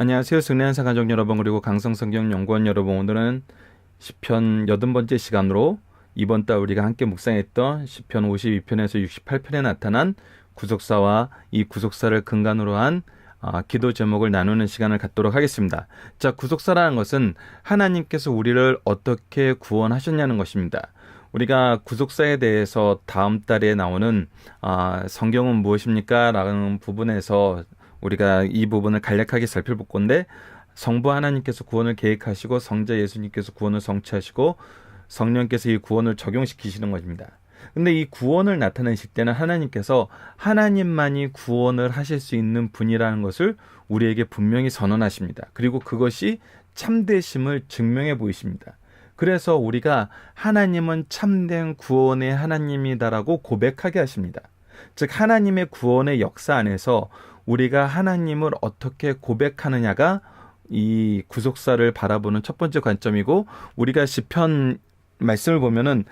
안녕하세요. 승리한사 가족 여러분 그리고 강성성경 연구원 여러분 오늘은 시편 여든 번째 시간으로 이번 달 우리가 함께 묵상했던 시편 52편에서 68편에 나타난 구속사와 이 구속사를 근간으로 한 아, 기도 제목을 나누는 시간을 갖도록 하겠습니다. 자, 구속사라는 것은 하나님께서 우리를 어떻게 구원하셨냐는 것입니다. 우리가 구속사에 대해서 다음 달에 나오는 아, 성경은 무엇입니까? 라는 부분에서 우리가 이 부분을 간략하게 살펴볼 건데 성부 하나님께서 구원을 계획하시고 성자 예수님께서 구원을 성취하시고 성령께서 이 구원을 적용시키시는 것입니다. 근데 이 구원을 나타내실 때는 하나님께서 하나님만이 구원을 하실 수 있는 분이라는 것을 우리에게 분명히 선언하십니다. 그리고 그것이 참되심을 증명해 보이십니다. 그래서 우리가 하나님은 참된 구원의 하나님이다라고 고백하게 하십니다. 즉, 하나님의 구원의 역사 안에서 우리가 하나님을 어떻게 고백하느냐가 이 구속사를 바라보는 첫 번째 관점이고 우리가 시편 말씀을 보면은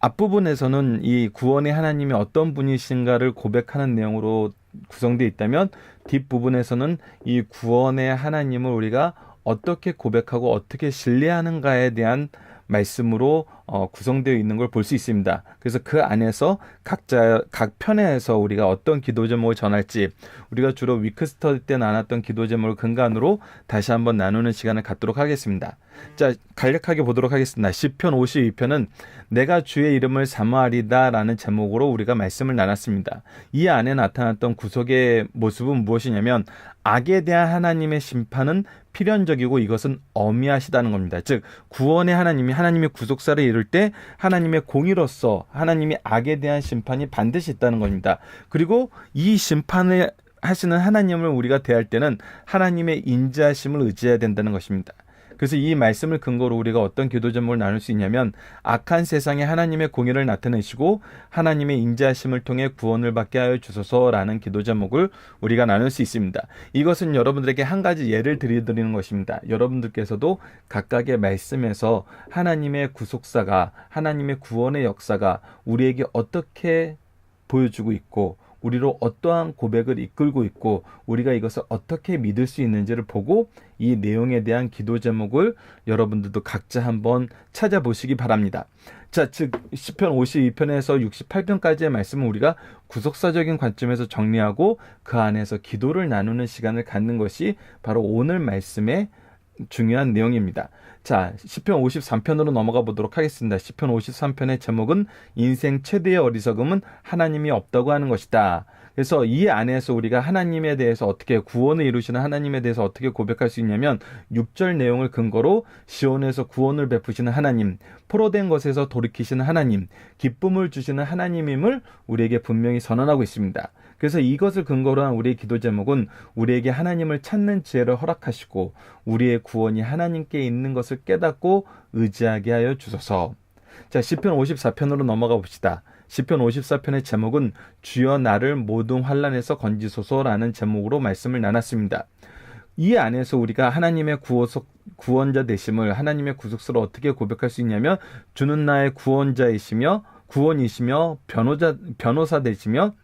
앞부분에서는 이 구원의 하나님이 어떤 분이신가를 고백하는 내용으로 구성되어 있다면 뒷부분에서는 이 구원의 하나님을 우리가 어떻게 고백하고 어떻게 신뢰하는가에 대한 말씀으로 어, 구성되어 있는 걸 볼 수 있습니다. 그래서 그 안에서 각자 각 편에서 우리가 어떤 기도 제목을 전할지 우리가 주로 위크 스터디 때 나눴던 기도 제목을 근간으로 다시 한번 나누는 시간을 갖도록 하겠습니다. 자, 간략하게 보도록 하겠습니다. 시편 52편은 내가 주의 이름을 사모하리다라는 제목으로 우리가 말씀을 나눴습니다. 이 안에 나타났던 구속의 모습은 무엇이냐면 악에 대한 하나님의 심판은 필연적이고 이것은 어미하시다는 겁니다. 즉 구원의 하나님이 하나님의 구속사를 이룰 때 하나님의 공의로서 하나님이 악에 대한 심판이 반드시 있다는 겁니다. 그리고 이 심판을 하시는 하나님을 우리가 대할 때는 하나님의 인자하심을 의지해야 된다는 것입니다. 그래서 이 말씀을 근거로 우리가 어떤 기도 제목을 나눌 수 있냐면 악한 세상에 하나님의 공의를 나타내시고 하나님의 인자하심을 통해 구원을 받게 하여 주소서라는 기도 제목을 우리가 나눌 수 있습니다. 이것은 여러분들에게 한 가지 예를 드리는 것입니다. 여러분들께서도 각각의 말씀에서 하나님의 구속사가 하나님의 구원의 역사가 우리에게 어떻게 보여주고 있고 우리로 어떠한 고백을 이끌고 있고 우리가 이것을 어떻게 믿을 수 있는지를 보고 이 내용에 대한 기도 제목을 여러분들도 각자 한번 찾아보시기 바랍니다. 자, 즉 시편 52편에서 68편까지의 말씀은 우리가 구속사적인 관점에서 정리하고 그 안에서 기도를 나누는 시간을 갖는 것이 바로 오늘 말씀의 중요한 내용입니다. 자, 시편 53편으로 넘어가 보도록 하겠습니다. 시편 53편의 제목은 인생 최대의 어리석음은 하나님이 없다고 하는 것이다. 그래서 이 안에서 우리가 하나님에 대해서 어떻게 구원을 이루시는 하나님에 대해서 어떻게 고백할 수 있냐면 6절 내용을 근거로 시온에서 구원을 베푸시는 하나님, 포로된 것에서 돌이키시는 하나님, 기쁨을 주시는 하나님임을 우리에게 분명히 선언하고 있습니다. 그래서 이것을 근거로 한 우리의 기도 제목은 우리에게 하나님을 찾는 지혜를 허락하시고 우리의 구원이 하나님께 있는 것을 깨닫고 의지하게 하여 주소서. 자, 시편 54편으로 넘어가 봅시다. 시편 54편의 제목은 주여 나를 모든 환란에서 건지소서라는 제목으로 말씀을 나눴습니다. 이 안에서 우리가 하나님의 구속, 구원자 되심을 하나님의 구속수를 어떻게 고백할 수 있냐면 주는 나의 구원자이시며 구원이시며 변호자 변호사 되시며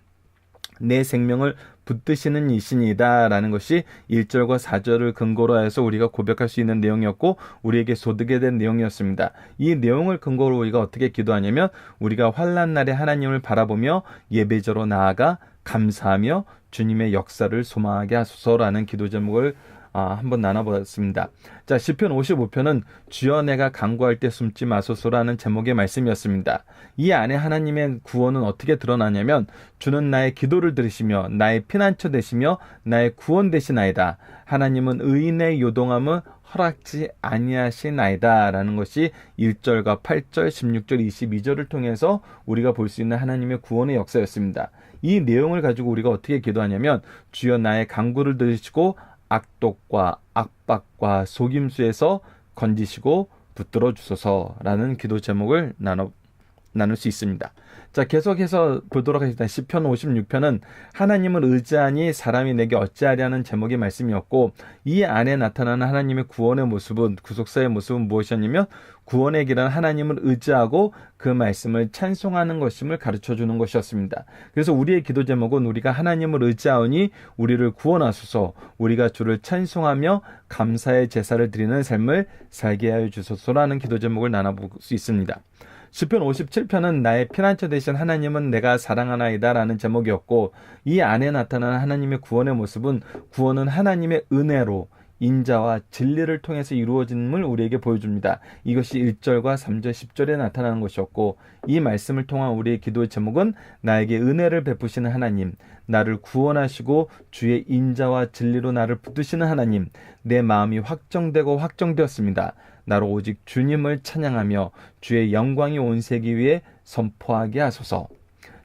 내 생명을 붙드시는 이신이다라는 것이 1절과 4절을 근거로 해서 우리가 고백할 수 있는 내용이었고 우리에게 소득에 된 내용이었습니다. 이 내용을 근거로 우리가 어떻게 기도하냐면 우리가 환란 날에 하나님을 바라보며 예배저로 나아가 감사하며 주님의 역사를 소망하게 하소서라는 기도 제목을 아, 한번 나눠보았습니다. 자, 시편 55편은 주여 내가 강구할 때 숨지 마소서라는 제목의 말씀이었습니다. 이 안에 하나님의 구원은 어떻게 드러나냐면 주는 나의 기도를 들으시며 나의 피난처 되시며 나의 구원 되시나이다. 하나님은 의인의 요동함을 허락지 아니하시나이다라는 것이 1절과 8절, 16절, 22절을 통해서 우리가 볼 수 있는 하나님의 구원의 역사였습니다. 이 내용을 가지고 우리가 어떻게 기도하냐면 주여 나의 강구를 들으시고 악독과 악박과 속임수에서 건지시고 붙들어 주소서라는 기도 제목을 나눠 나눌 수 있습니다. 자, 계속해서 보도록 하겠습니다. 시편 56편은 하나님을 의지하니 사람이 내게 어찌하랴는 제목의 말씀이었고 이 안에 나타나는 하나님의 구원의 모습은 구속사의 모습은 무엇이었냐면 구원의 길은 하나님을 의지하고 그 말씀을 찬송하는 것임을 가르쳐 주는 것이었습니다. 그래서 우리의 기도 제목은 우리가 하나님을 의지하오니 우리를 구원하소서 우리가 주를 찬송하며 감사의 제사를 드리는 삶을 살게 하여 주소서라는 기도 제목을 나눠볼 수 있습니다. 시편 57편은 나의 피난처 되신 하나님은 내가 사랑하나이다라는 제목이었고 이 안에 나타나는 하나님의 구원의 모습은 구원은 하나님의 은혜로 인자와 진리를 통해서 이루어진을 우리에게 보여줍니다. 이것이 1절과 3절, 10절에 나타나는 것이었고 이 말씀을 통한 우리의 기도의 제목은 나에게 은혜를 베푸시는 하나님, 나를 구원하시고 주의 인자와 진리로 나를 붙드시는 하나님, 내 마음이 확정되고 확정되었습니다. 나로 오직 주님을 찬양하며 주의 영광이 온 세기 위에 선포하게 하소서.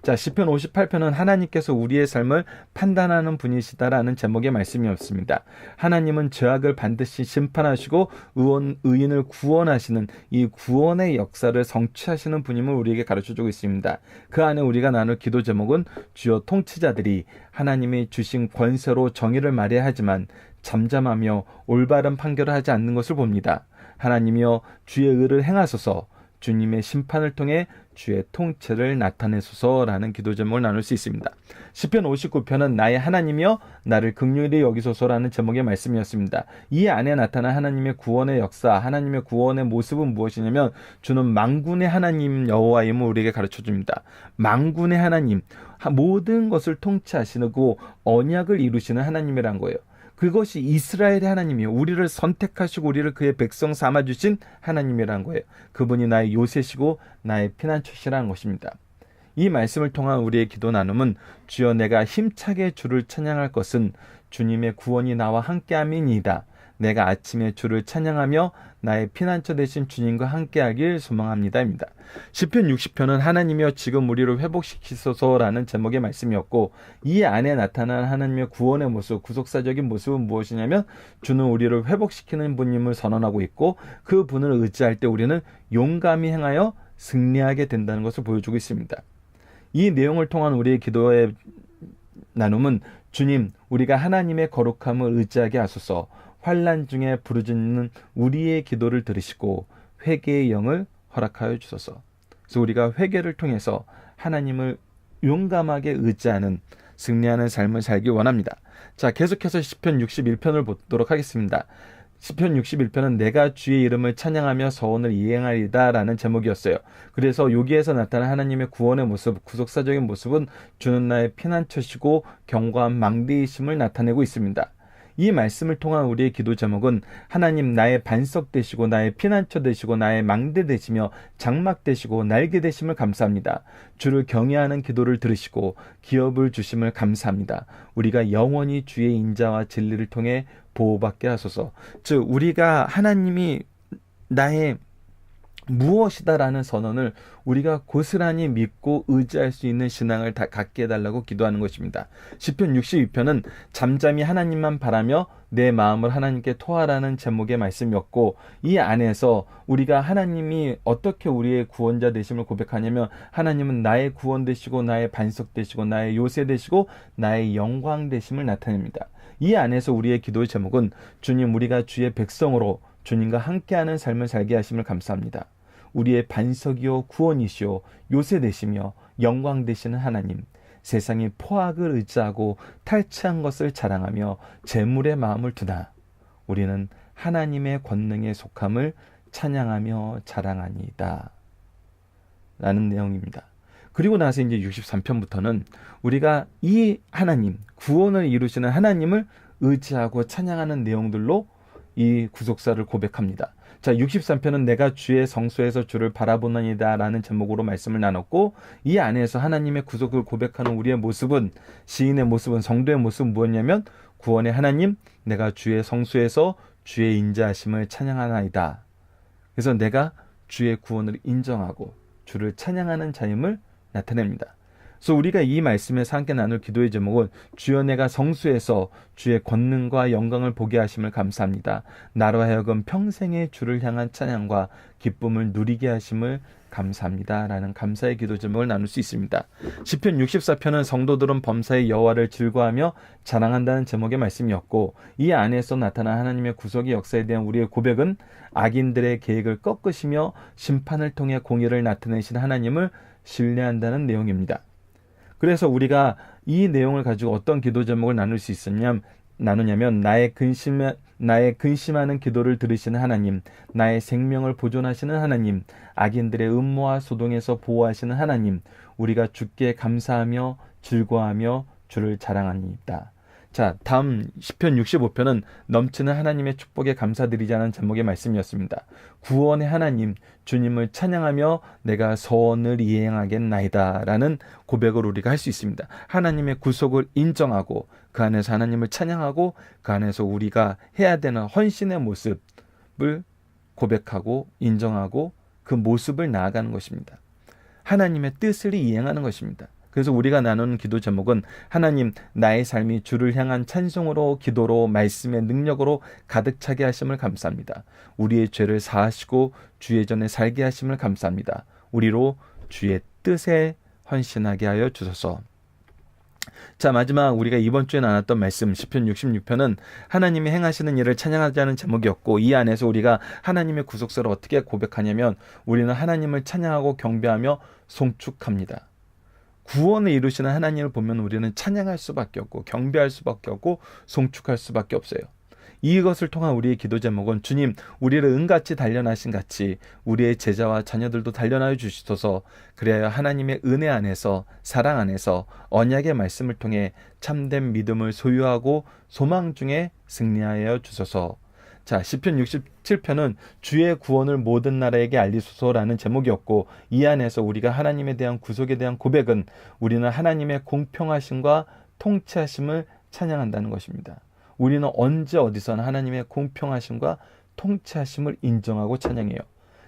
자, 시편 58편은 하나님께서 우리의 삶을 판단하는 분이시다라는 제목의 말씀이었습니다. 하나님은 죄악을 반드시 심판하시고 의원, 의인을 구원하시는 이 구원의 역사를 성취하시는 분임을 우리에게 가르쳐 주고 있습니다. 그 안에 우리가 나눌 기도 제목은 주요 통치자들이 하나님이 주신 권세로 정의를 말해야 하지만 잠잠하며 올바른 판결을 하지 않는 것을 봅니다. 하나님이여 주의 의를 행하소서 주님의 심판을 통해 주의 통치를 나타내소서라는 기도 제목을 나눌 수 있습니다. 시편 59편은 나의 하나님이여 나를 극률히 여기소서라는 제목의 말씀이었습니다. 이 안에 나타난 하나님의 구원의 역사, 하나님의 구원의 모습은 무엇이냐면 주는 망군의 하나님 여호와임을 우리에게 가르쳐 줍니다. 망군의 하나님, 모든 것을 통치하시고 언약을 이루시는 하나님이란 거예요. 그것이 이스라엘의 하나님이요. 우리를 선택하시고 우리를 그의 백성 삼아 주신 하나님이라는 거예요. 그분이 나의 요새시고 나의 피난처시라는 것입니다. 이 말씀을 통한 우리의 기도 나눔은 주여 내가 힘차게 주를 찬양할 것은 주님의 구원이 나와 함께함이니이다. 내가 아침에 주를 찬양하며 나의 피난처 되신 주님과 함께하길 소망합니다입니다. 시편 60편은 하나님이여 지금 우리를 회복시키소서라는 제목의 말씀이었고 이 안에 나타난 하나님의 구원의 모습, 구속사적인 모습은 무엇이냐면 주는 우리를 회복시키는 분임을 선언하고 있고 그 분을 의지할 때 우리는 용감히 행하여 승리하게 된다는 것을 보여주고 있습니다. 이 내용을 통한 우리의 기도의 나눔은 주님, 우리가 하나님의 거룩함을 의지하게 하소서. 환란 중에 부르짖는 우리의 기도를 들으시고 회개의 영을 허락하여 주소서. 그래서 우리가 회개를 통해서 하나님을 용감하게 의지하는 승리하는 삶을 살기 원합니다. 자, 계속해서 시편 61편을 보도록 하겠습니다. 시편 61편은 내가 주의 이름을 찬양하며 서원을 이행하리다라는 제목이었어요. 그래서 여기에서 나타난 하나님의 구원의 모습, 구속사적인 모습은 주는 나의 피난처시고 견고한 망대이심을 나타내고 있습니다. 이 말씀을 통한 우리의 기도 제목은 하나님 나의 반석 되시고 나의 피난처 되시고 나의 망대 되시며 장막 되시고 날개 되심을 감사합니다. 주를 경외하는 기도를 들으시고 기업을 주심을 감사합니다. 우리가 영원히 주의 인자와 진리를 통해 보호받게 하소서. 즉 우리가 하나님이 나의 무엇이다라는 선언을 우리가 고스란히 믿고 의지할 수 있는 신앙을 다 갖게 해달라고 기도하는 것입니다. 시편 62편은 잠잠히 하나님만 바라며 내 마음을 하나님께 토하라는 제목의 말씀이었고 이 안에서 우리가 하나님이 어떻게 우리의 구원자 되심을 고백하냐면 하나님은 나의 구원 되시고 나의 반석 되시고 나의 요새 되시고 나의 영광 되심을 나타냅니다. 이 안에서 우리의 기도의 제목은 주님 우리가 주의 백성으로 주님과 함께하는 삶을 살게 하심을 감사합니다. 우리의 반석이요 구원이시요 요새 되시며 영광 되시는 하나님 세상이 포악을 의지하고 탈취한 것을 자랑하며 재물의 마음을 두나 우리는 하나님의 권능에 속함을 찬양하며 자랑하니이다. 라는 내용입니다. 그리고 나서 이제 63편부터는 우리가 이 하나님, 구원을 이루시는 하나님을 의지하고 찬양하는 내용들로 이 구속사를 고백합니다. 자, 63편은 내가 주의 성소에서 주를 바라보나이다 라는 제목으로 말씀을 나눴고 이 안에서 하나님의 구속을 고백하는 우리의 모습은 시인의 모습은 성도의 모습은 무엇냐면 구원의 하나님 내가 주의 성소에서 주의 인자하심을 찬양하나이다. 그래서 내가 주의 구원을 인정하고 주를 찬양하는 자임을 나타냅니다. 그래서 우리가 이 말씀에서 함께 나눌 기도의 제목은 주여 내가 성수에서 주의 권능과 영광을 보게 하심을 감사합니다. 나로 하여금 평생의 주를 향한 찬양과 기쁨을 누리게 하심을 감사합니다 라는 감사의 기도 제목을 나눌 수 있습니다. 시편 64편은 성도들은 범사의 여호와를 즐거하며 자랑한다는 제목의 말씀이었고 이 안에서 나타난 하나님의 구속의 역사에 대한 우리의 고백은 악인들의 계획을 꺾으시며 심판을 통해 공의를 나타내신 하나님을 신뢰한다는 내용입니다. 그래서 우리가 이 내용을 가지고 어떤 기도 제목을 나눌 수 있었냐면 나누냐면 나의 근심 나의 근심하는 기도를 들으시는 하나님, 나의 생명을 보존하시는 하나님, 악인들의 음모와 소동에서 보호하시는 하나님, 우리가 주께 감사하며 즐거워하며 주를 자랑하니이다. 자, 다음 시편 65편은 넘치는 하나님의 축복에 감사드리자는 제목의 말씀이었습니다. 구원의 하나님, 주님을 찬양하며 내가 서원을 이행하겠나이다 라는 고백을 우리가 할 수 있습니다. 하나님의 구속을 인정하고 그 안에서 하나님을 찬양하고 그 안에서 우리가 해야 되는 헌신의 모습을 고백하고 인정하고 그 모습을 나아가는 것입니다. 하나님의 뜻을 이행하는 것입니다. 그래서 우리가 나누는 기도 제목은 하나님 나의 삶이 주를 향한 찬송으로 기도로 말씀의 능력으로 가득 차게 하심을 감사합니다. 우리의 죄를 사하시고 주의 전에 살게 하심을 감사합니다. 우리로 주의 뜻에 헌신하게 하여 주소서. 자 마지막 우리가 이번 주에 나눴던 말씀 시편 66편은 하나님이 행하시는 일을 찬양하자는 제목이었고 이 안에서 우리가 하나님의 구속사를 어떻게 고백하냐면 우리는 하나님을 찬양하고 경배하며 송축합니다. 구원을 이루시는 하나님을 보면 우리는 찬양할 수밖에 없고 경배할 수밖에 없고 송축할 수밖에 없어요. 이것을 통한 우리의 기도 제목은 주님 우리를 은같이 단련하신 같이 우리의 제자와 자녀들도 단련하여 주시소서 그래야 하나님의 은혜 안에서 사랑 안에서 언약의 말씀을 통해 참된 믿음을 소유하고 소망 중에 승리하여 주소서 자, 시편 67편은 주의 구원을 모든 나라에게 알리소서라는 제목이었고 이 안에서 우리가 하나님에 대한 구속에 대한 고백은 우리는 하나님의 공평하심과 통치하심을 찬양한다는 것입니다. 우리는 언제 어디서나 하나님의 공평하심과 통치하심을 인정하고 찬양해요.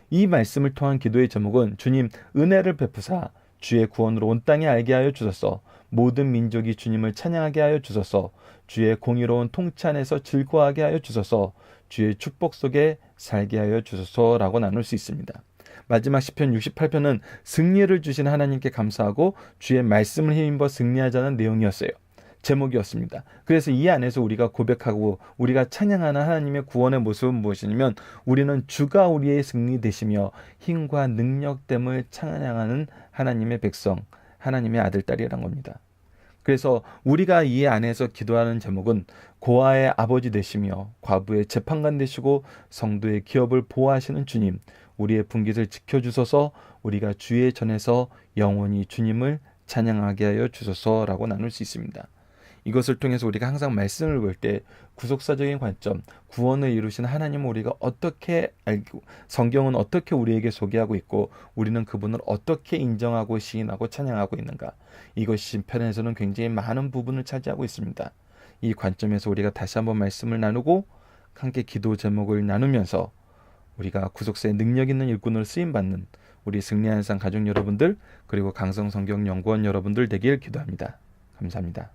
이 말씀을 통한 기도의 제목은 주님 은혜를 베푸사 주의 구원으로 온 땅에 알게 하여 주소서 모든 민족이 주님을 찬양하게 하여 주소서 주의 공의로운 통치 안에서 즐거워하게 하여 주소서 주의 축복 속에 살게 하여 주소서라고 나눌 수 있습니다. 마지막 시편 68편은 승리를 주신 하나님께 감사하고 주의 말씀을 힘입어 승리하자는 내용이었어요. 제목이었습니다. 그래서 이 안에서 우리가 고백하고 우리가 찬양하는 하나님의 구원의 모습은 무엇이냐면 우리는 주가 우리의 승리 되시며 힘과 능력됨을 찬양하는 하나님의 백성, 하나님의 아들 딸이란 겁니다. 그래서 우리가 이 안에서 기도하는 제목은 고아의 아버지 되시며 과부의 재판관 되시고 성도의 기업을 보호하시는 주님, 우리의 분깃을 지켜주소서 우리가 주의 전에서 영원히 주님을 찬양하게 하여 주소서라고 나눌 수 있습니다. 이것을 통해서 우리가 항상 말씀을 볼 때 구속사적인 관점, 구원을 이루신 하나님을 우리가 어떻게 알고 성경은 어떻게 우리에게 소개하고 있고 우리는 그분을 어떻게 인정하고 시인하고 찬양하고 있는가? 이것이 편에서는 굉장히 많은 부분을 차지하고 있습니다. 이 관점에서 우리가 다시 한번 말씀을 나누고 함께 기도 제목을 나누면서 우리가 구속사의 능력 있는 일꾼으로 쓰임 받는 우리 승리한 상 가족 여러분들 그리고 강성 성경 연구원 여러분들 되길 기도합니다. 감사합니다.